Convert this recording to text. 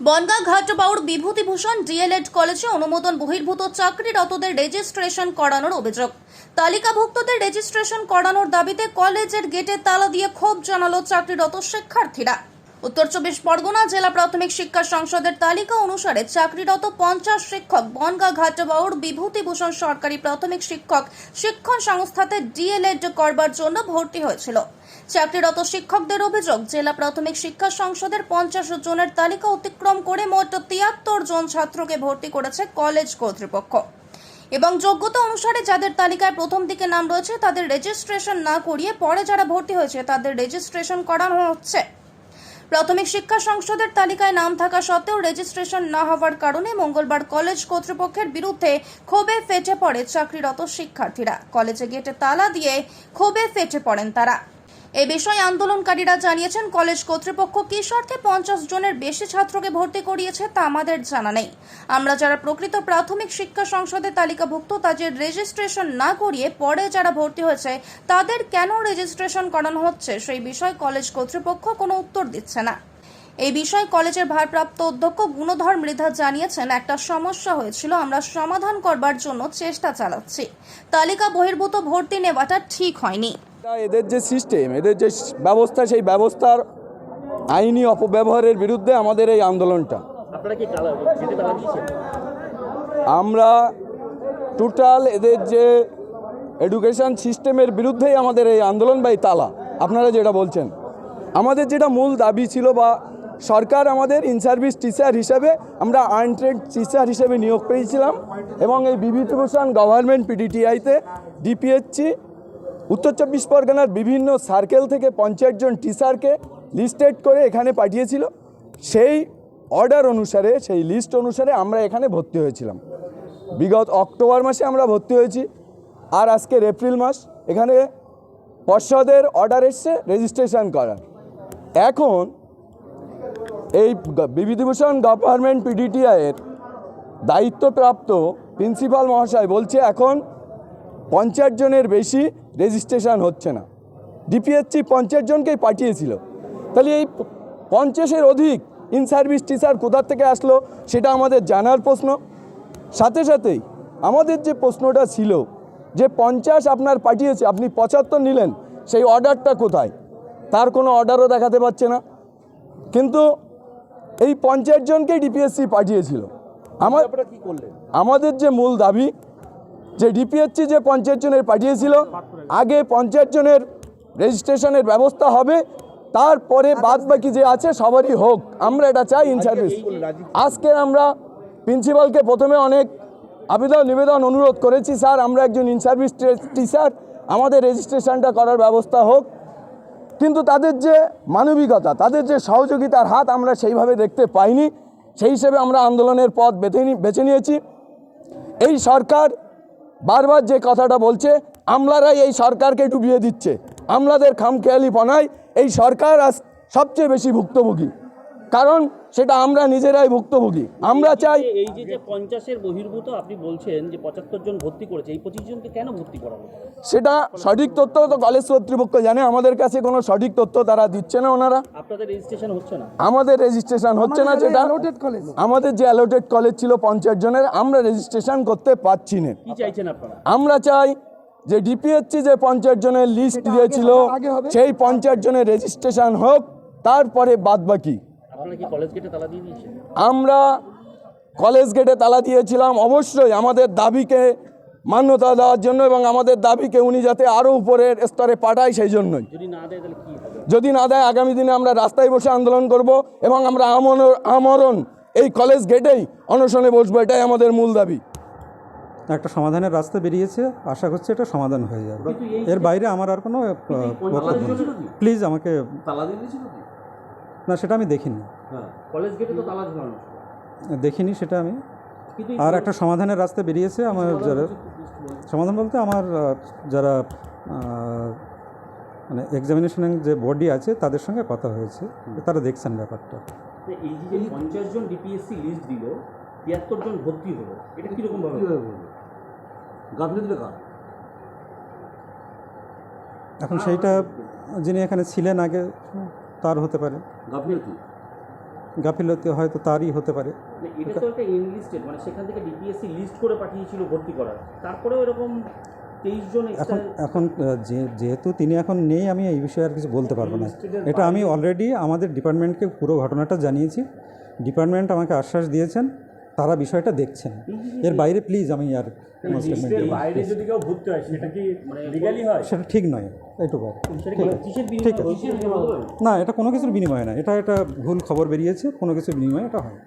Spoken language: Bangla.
বনগাঁ ঘাটবাউর বিভূতিভূষণ ডিএলএড কলেজে অনুমোদন বহির্ভূত চাকরিরতদের রেজিস্ট্রেশন করানোর অভিযোগ। তালিকাভুক্তদের রেজিস্ট্রেশন করানোর দাবিতে কলেজের গেটে তালা দিয়ে ক্ষোভ জানালো চাকরিরত শিক্ষার্থীরা। উত্তর চব্বিশ পরগনা জেলা প্রাথমিক শিক্ষা সংসদের তালিকা অনুসারে চাকরিরত পঞ্চাশ শিক্ষক, বনগাঁ ঘাটবাউর বিভূতিভূষণ সরকারি প্রাথমিক শিক্ষক শিক্ষণ সংস্থাতে ডিএলএড করবার জন্য ভর্তি হয়েছিল। চাকরিরত শিক্ষকদের অভিযোগ, জেলা প্রাথমিক শিক্ষা সংসদের পঞ্চাশ জনের তালিকা অতিক্রম করে মোট তিয়াত্তর জন ছাত্রকে ভর্তি করেছে কলেজ কর্তৃপক্ষ। এবং যোগ্যতা অনুসারে যাদের তালিকায় প্রথম দিকে নাম রয়েছে, তাদের রেজিস্ট্রেশন না করিয়ে পরে যারা ভর্তি হয়েছে, তাদের রেজিস্ট্রেশন করানো হচ্ছে। প্রাথমিক শিক্ষা সংসদের তালিকায় নাম থাকা সত্ত্বেও রেজিস্ট্রেশন না হওয়ার কারণে মঙ্গলবার কলেজ কর্তৃপক্ষের বিরুদ্ধে ক্ষোভে ফেটে পড়ে চাকরিরত শিক্ষার্থীরা। কলেজে গেটে তালা দিয়ে ক্ষোভে ফেটে পড়েন তারা। এ বিষয়ে আন্দোলনকারীরা জানিয়েছেন, কলেজ কর্তৃপক্ষ কী স্বার্থে পঞ্চাশ জনের বেশি ছাত্রকে ভর্তি করিয়েছে তা আমাদের জানা নেই। আমরা যারা প্রকৃত প্রাথমিক শিক্ষা সংসদে তালিকাভুক্ত তাদের রেজিস্ট্রেশন না করিয়ে পরে যারা ভর্তি হয়েছে, তাদের কেন রেজিস্ট্রেশন করানো হচ্ছে, সেই বিষয়ে কলেজ কর্তৃপক্ষ কোনো উত্তর দিচ্ছে না। এই বিষয়ে কলেজের ভারপ্রাপ্ত অধ্যক্ষ গুণধর মৃধা জানিয়েছেন, একটা সমস্যা হয়েছিল, আমরা সমাধান করবার জন্য চেষ্টা চালাচ্ছি। তালিকা বহির্ভূত ভর্তি নেওয়াটা ঠিক হয়নি। এদের যে সিস্টেম এদের যে ব্যবস্থা সেই ব্যবস্থার আইনি অপব্যবহারের বিরুদ্ধে আমাদের এই আন্দোলনটা। আমরা টোটাল এদের যে এডুকেশন সিস্টেমের বিরুদ্ধেই আমাদের এই আন্দোলন বা এই তালা। আপনারা যেটা বলছেন। আমাদের যেটা মূল দাবি ছিল বা সরকার আমাদের ইন সার্ভিস টিচার হিসেবে আমরা আনট্রেড টিচার হিসেবে নিয়োগ পেয়েছিলাম এবং এই বিভূতিভূষণ গভর্নমেন্ট পিডিটিআইতে ডিপিএসসি উত্তর চব্বিশ পরগনার বিভিন্ন সার্কেল থেকে পঞ্চাশ জন টিচারকে লিস্টেড করে এখানে পাঠিয়েছিল। সেই অর্ডার অনুসারে, সেই লিস্ট অনুসারে আমরা এখানে ভর্তি হয়েছিলাম। বিগত অক্টোবর মাসে আমরা ভর্তি হয়েছি আর আজকের এপ্রিল মাস, এখানে পর্ষদের অর্ডার এসছে রেজিস্ট্রেশন করার। এখন এই বিভূতিভূষণ গভর্নমেন্ট পিডিটিআইয়ের দায়িত্বপ্রাপ্ত প্রিন্সিপাল মহাশয় বলছে, এখন পঞ্চাশ জনের বেশি রেজিস্ট্রেশন হচ্ছে না। ডিপিএসসি পঞ্চাশ জনকেই পাঠিয়েছিল। তাহলে এই পঞ্চাশের অধিক ইন সার্ভিস টিচার কোথার থেকে আসলো সেটা আমাদের জানার প্রশ্ন। সাথে সাথেই আমাদের যে প্রশ্নটা ছিল যে পঞ্চাশ আপনার পাঠিয়েছে আপনি পঁচাত্তর নিলেন সেই অর্ডারটা কোথায়? তার কোনো অর্ডারও দেখাতে পারছে না। কিন্তু এই পঞ্চাশ জনকেই ডিপিএসসি পাঠিয়েছিল। আমার কি করলেন? আমাদের যে মূল দাবি যে ডিপিএসসি যে পঞ্চাশ জনের পাঠিয়েছিল আগে পঞ্চায়েত জনের রেজিস্ট্রেশনের ব্যবস্থা হবে তারপরে বাদ বাকি যে আছে সবারই হোক। আমরা এটা চাই ইন সার্ভিস আজকে আমরা প্রিন্সিপালকে প্রথমে অনেক আবেদন নিবেদন অনুরোধ করেছি স্যার আমরা একজন ইন সার্ভিস টিচার আমাদের রেজিস্ট্রেশনটা করার ব্যবস্থা হোক। কিন্তু তাদের যে মানবিকতা তাদের যে সহযোগিতার হাত আমরা সেইভাবে দেখতে পাইনি। সেই হিসেবে আমরা আন্দোলনের পথ বেছে বেছে নিয়েছি। এই সরকার বারবার যে কথাটা বলছে আমলারাই এই সরকারকে ডুবিয়ে দিচ্ছে। আমলাদের খামখেয়ালিপনায় এই সরকার আজ সবচেয়ে বেশি ভুক্তভোগী। কারণ সেটা আমরা নিজেরাই ভুক্তভোগী। আমরা চাই এই- যে যে পঞ্চাশের বহির্ভূত আপনি বলছেন যে পঁচাত্তর জন ভর্তি করেছে এই পঁচিশ জনকে কেন ভর্তি করানো সেটা সঠিক তথ্য তো কলেজ কর্তৃপক্ষ জানে আমাদের কাছে কোনো সঠিক তথ্য তারা দিচ্ছে না ওনারা। আপনাদের রেজিস্ট্রেশন হচ্ছে না? আমাদের রেজিস্ট্রেশন হচ্ছে না যেটা। আমাদের যে অ্যালোটেড কলেজ ছিল পঞ্চাশ জনের আমরা রেজিস্ট্রেশন করতে পারছি না। কি চাইছেন আপনারা? আমরা চাই যে ডিপিএসসি যে পঞ্চাশ জনের লিস্ট দিয়েছিল সেই পঞ্চাশ জনের রেজিস্ট্রেশন হোক তারপরে বাদ বাকি আপনারা কি কলেজ গেটে তালা দিয়ে দিয়েছেন? আমরা কলেজ গেটে তালা দিয়েছিলাম অবশ্যই আমাদের দাবিকে মান্যতা দেওয়ার জন্য এবং আমাদের দাবিকে উনি যাতে আরও উপরের স্তরে পাঠায় সেই জন্যই। যদি না দেয় তাহলে কি হবে? যদি না দেয় আগামী দিনে আমরা রাস্তায় বসে আন্দোলন করব এবং আমরা আমরণ আমরণ এই কলেজ গেটেই অনশনে বসবো এটাই আমাদের মূল দাবি। একটা সমাধানের রাস্তা বেরিয়েছে আশা করছি এটা সমাধান হয়ে যাবে। এর বাইরে আমার আর কোনো বক্তব্য নেই। প্লিজ আমাকে না সেটা আমি দেখিনি। হ্যাঁ কলেজ গেটে তো তালা ঝোলানো দেখিনি সেটা আমি। আর একটা সমাধানের রাস্তা বেরিয়েছে আমার যারা সমাধান বলতে আমার যারা মানে এক্সামিনেশনের যে বডি আছে তাদের সঙ্গে কথা হয়েছে। তারা দেখছেন ব্যাপারটা। এই যে পঞ্চাশ জন ডিপিএসসি লিস্ট দিল তিয়াত্তর জন ভর্তি হলো এটা কীরকম ভাবে গাফিলতিটা কার এখন সেইটা যিনি এখানে ছিলেন আগে তার হতে পারে। গাফিলতি? গাফিলতি হয়তো তারই হতে পারে। মানে এটা তো একটা এনলিস্টেড মানে সেখান থেকে ডিপিএসসি লিস্ট করে পাঠিয়েছিল ভর্তি করার। তারপরেও এরকম এখন এখন যে যেহেতু তিনি এখন নেই আমি এই বিষয়ে আর কিছু বলতে পারব না। এটা আমি অলরেডি আমাদের ডিপার্টমেন্টকে পুরো ঘটনাটা জানিয়েছি। ডিপার্টমেন্ট আমাকে আশ্বাস দিয়েছেন। তারা বিষয়টা দেখছেন এর বাইরে প্লিজ আমি আর। বাইরে যদি কেউ হয় সেটা কি লিগালি হয় সেটা ঠিক নয় এইটুকু আর। সেটা কি কিসের ঠিক আছে। না এটা কোনো কিছুর বিনিময় না এটা একটা ভুল খবর বেরিয়েছে কোনো কিছুর বিনিময় এটা হয়